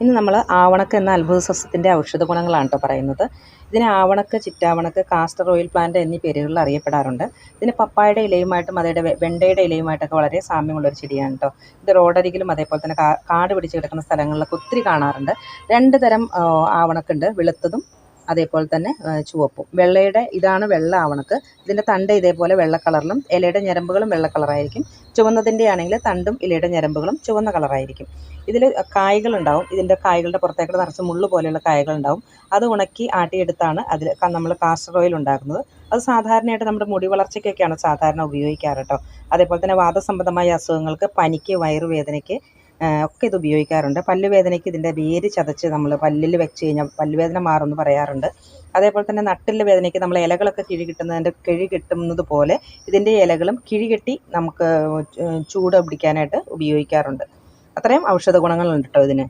ഇന്ന് നമ്മൾ ആവണക്ക എന്ന അത്ഭുത സസ്യത്തിന്റെ ഔഷധ ഗുണങ്ങളാണ് കേട്ടോ പറയുന്നത്. ഇതിന് ആവണക്ക് ചിറ്റാവണക്ക് കാസ്റ്റർ ഓയിൽ പ്ലാന്റ് എന്നീ പേരുകളിൽ അറിയപ്പെടാറുണ്ട്. ഇതിന് പപ്പായയുടെ ഇലയുമായിട്ടും അതേ വെണ്ടയുടെ ഇലയുമായിട്ടൊക്കെ വളരെ സാമ്യമുള്ളൊരു ചെടിയാണ് കേട്ടോ ഇത് റോഡരികിലും അതേപോലെ തന്നെ കാട് പിടിച്ച് കിടക്കുന്ന സ്ഥലങ്ങളിലൊക്കെ ഒത്തിരി കാണാറുണ്ട്. രണ്ട് തരം ആവണക്കുണ്ട്. വെളുത്തതും അതേപോലെ തന്നെ ചുവപ്പും. വെള്ളയുടെ ഇതാണ് വെള്ള ആവണക്ക്. ഇതിന്റെ തണ്ട് ഇതേപോലെ വെള്ള കളറിലും ഇലയുടെ ഞരമ്പുകളും വെള്ള കളറായിരിക്കും. ചുവന്നതിന്റെ ആണെങ്കിൽ തണ്ടും ഇലയുടെ ഞരമ്പുകളും ചുവന്ന കളറായിരിക്കും. ഇതിൽ കായ്കളുണ്ടാവും. ഇതിന്റെ കായകളുടെ പുറത്തേക്ക് നിറച്ച് മുള്ളു പോലെയുള്ള കായകളുണ്ടാവും. അത് ഉണക്കി ആട്ടിയെടുത്താണ് അതിൽ നമ്മൾ കാസ്റ്റർ ഓയിൽ ഉണ്ടാക്കുന്നത്. അത് സാധാരണയായിട്ട് നമ്മുടെ മുടി വളർച്ചയ്ക്കൊക്കെയാണ് സാധാരണ ഉപയോഗിക്കാറ് കേട്ടോ അതേപോലെ തന്നെ വാദസംബന്ധമായ അസുഖങ്ങൾക്ക് പനിക്ക് വയറുവേദനയ്ക്ക് ഒക്കെ ഇത് ഉപയോഗിക്കാറുണ്ട്. പല്ലുവേദനയ്ക്ക് ഇതിന്റെ വേര് ചതച്ച് നമ്മൾ പല്ലിൽ വെച്ച് കഴിഞ്ഞാൽ പല്ലുവേദന മാറുമെന്ന് പറയാറുണ്ട്. അതേപോലെ തന്നെ നട്ടിൽ വേദനയ്ക്ക് നമ്മൾ ഇലകളൊക്കെ കിഴി കിട്ടുന്നതിന്റെ കിഴി കിട്ടുന്നത് പോലെ ഇതിന്റെ ഇലകളും കിഴി കെട്ടി നമുക്ക് ചൂട് പിടിക്കാനായിട്ട് ഉപയോഗിക്കാറുണ്ട്. അത്രയും ഔഷധ ഗുണങ്ങളുണ്ട് കേട്ടോ ഇതിന്.